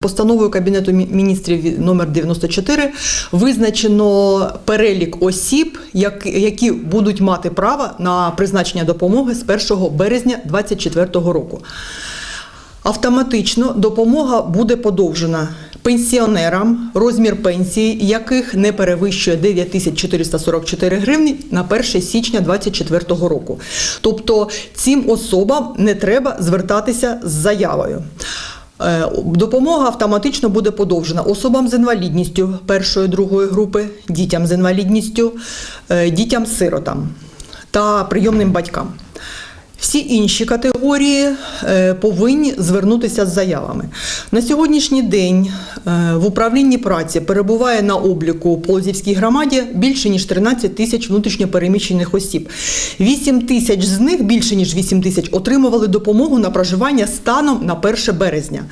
Постановою Кабінету міністрів номер 94 визначено перелік осіб, які будуть мати право на призначення допомоги з 1 березня 2024 року. Автоматично допомога буде подовжена пенсіонерам, розмір пенсії яких не перевищує 9444 гривні на 1 січня 2024 року. Тобто цим особам не треба звертатися з заявою. Е, Допомога автоматично буде подовжена особам з інвалідністю першої другої групи, дітям з інвалідністю, е, дітям-сиротам та прийомним батькам. Всі інші категорії е, повинні звернутися з заявами. На сьогоднішній день в управлінні праці перебуває на обліку у Полозівській громаді більше ніж 13 тисяч внутрішньопереміщених осіб. 8 тисяч з них, більше ніж 8 тисяч, отримували допомогу на проживання станом на 1 березня.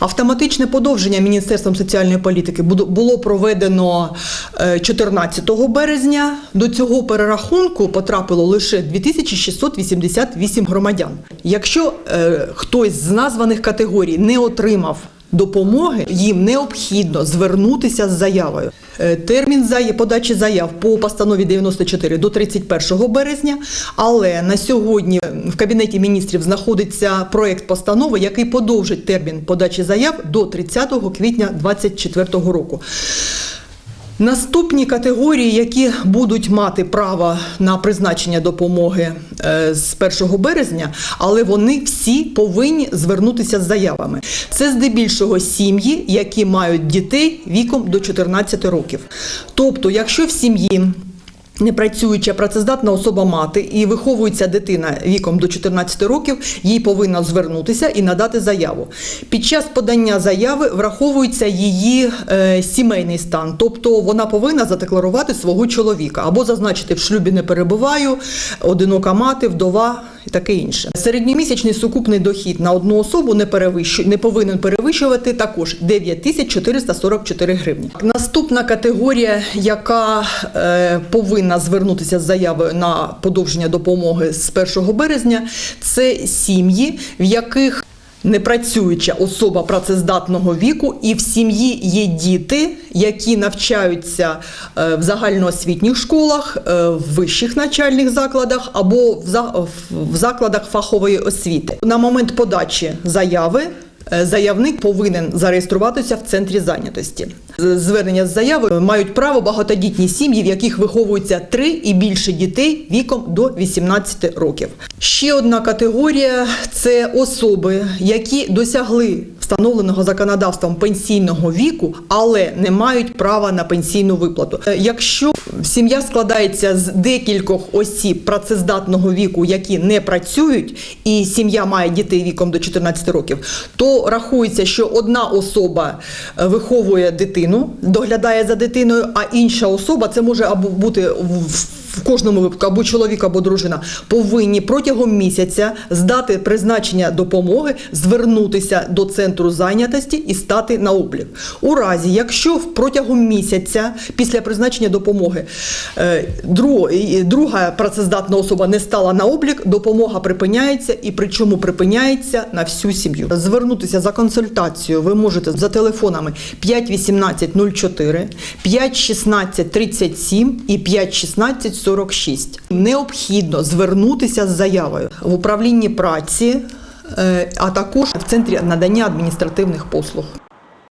Автоматичне подовження Міністерством соціальної політики було проведено е, 14 березня. До цього перерахунку потрапило лише 2688 громадян. Якщо е, хтось з названих категорій не отримав допомоги, їм необхідно звернутися з заявою. Е, Термін подачі заяв по постанові 94 до 31 березня, але на сьогодні в Кабінеті міністрів знаходиться проект постанови, який подовжить термін подачі заяв до 30 квітня 2024 року. Наступні категорії, які будуть мати право на призначення допомоги е, з 1 березня, але вони всі повинні звернутися з заявами. Це здебільшого сім'ї, які мають дітей віком до 14 років. Тобто, якщо в сім'ї Непрацююча працездатна особа мати і виховується дитина віком до 14 років, їй повинна звернутися і надати заяву. Під час подання заяви враховується її е, сімейний стан, тобто вона повинна задекларувати свого чоловіка або зазначити в шлюбі не перебуваю, одинока мати, вдова і таке інше. Середньомісячний сукупний дохід на одну особу не перевищує, не повинен перевищувати також 9444 гривні. Наступна категорія, яка е, повинна звернутися з заявою на подовження допомоги з 1 березня, це сім'ї, в яких Непрацююча особа працездатного віку, і в сім'ї є діти, які навчаються е, в загальноосвітніх школах, е, в вищих навчальних закладах або в закладах фахової освіти. На момент подачі заяви е, заявник повинен зареєструватися в центрі зайнятості. З- Звернення з заявою мають право багатодітні сім'ї, в яких виховується три і більше дітей віком до 18 років. Ще одна категорія це особи, які досягли встановленого законодавством пенсійного віку, але не мають права на пенсійну виплату. Е, Якщо сім'я складається з декількох осіб працездатного віку, які не працюють, і сім'я має дітей віком до 14 років, то рахується, що одна особа е, виховує дитину, доглядає за дитиною, а інша особа це може або бути в. В кожному випадку або чоловік, або дружина повинні протягом місяця здати призначення допомоги, звернутися до центру зайнятості і стати на облік. У разі, якщо протягом місяця після призначення допомоги е, друга працездатна особа не стала на облік, допомога припиняється і причому припиняється на всю сім'ю. Звернутися за консультацією ви можете за телефонами 518 04, 516 37 і 516 46. Необхідно звернутися з заявою в управлінні праці, е, а також в центрі надання адміністративних послуг.